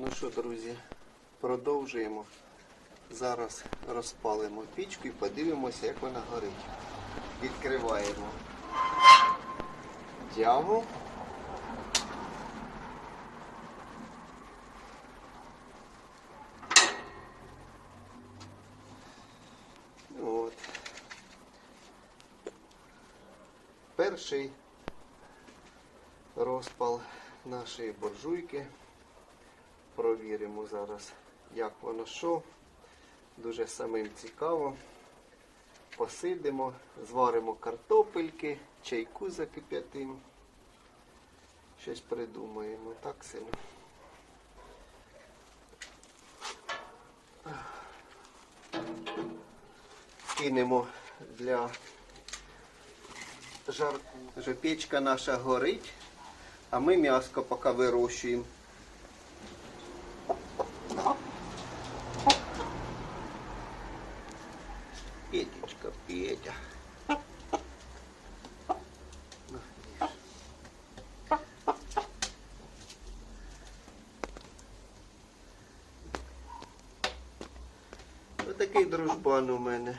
Ну що, друзі, продовжуємо. Зараз розпалимо пічку і подивимося, як вона горить. Відкриваємо тягу. От. Перший розпал нашої буржуйки. Провіримо зараз, як воно що. Дуже самим цікаво. Посидимо, зваримо картопельки, чайку закип'ятимо. Щось придумаємо. Так, сину? Кинемо для жарку. Вже печка наша горить, а ми м'яско поки вирощуємо. Петечка, Їж. Отакий дружбан у мене.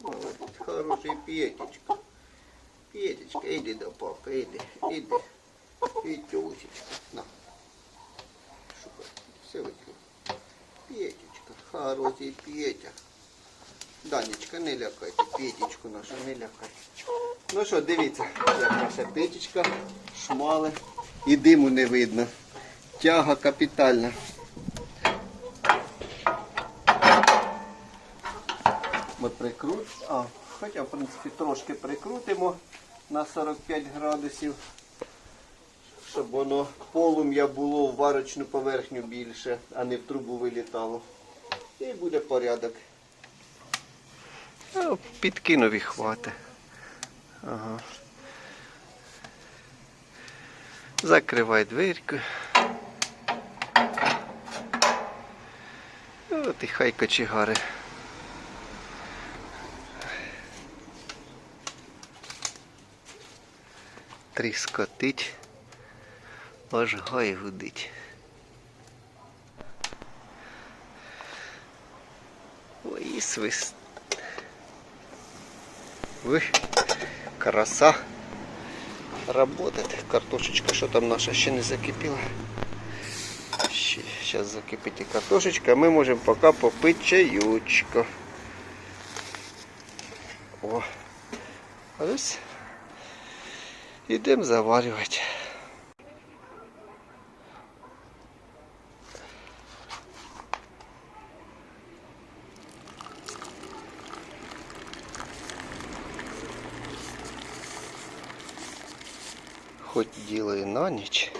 Молодець, хороший Петечка. Петечка, іди до папи, іди, іди. Петюсечка, на. Петечка, хороший Петя. Данечка, не лякайте, Петечку нашу не лякайте. Ну що, дивіться, як наша печечка, шмали і диму не видно. Тяга капітальна. Ми прикрут, а, хоча в принципі трошки прикрутимо на 45 градусів, щоб воно полум'я було в варочну поверхню більше, а не в трубу вилітало. І буде порядок. Ну, підкинув і хвати. Ага. Закривай дверку. От і хай кочегари. Тріскотить, аж гай гудить. Ой, і свист. Ой, краса. Работает. Картошечка, що там наша ще не закипіла. Ще, зараз закипить картошечка, ми можемо поки попити чаючко. О, ось Ідемо заварювати. Хоч діло і на ніч,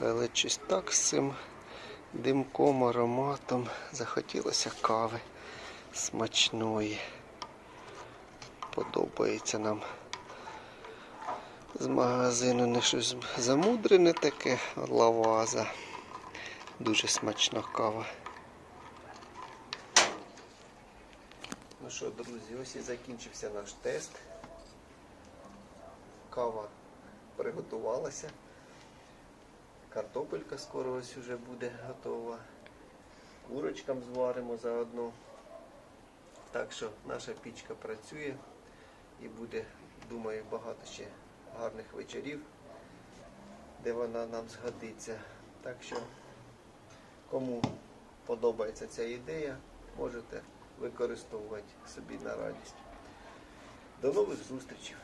але щось так з цим димком, ароматом захотілося кави смачної. Подобається нам з магазину не щось замудрене таке, лаваза. Дуже смачна кава. Ну що, друзі, ось і закінчився наш тест. Кава приготувалася. Картопелька скоро ось уже буде готова. Курочкам зваримо заодно. Так що наша пічка працює і буде, думаю, багато ще гарних вечорів, де вона нам згодиться. Так що, кому подобається ця ідея, можете використовувати собі на радість. До нових зустрічей!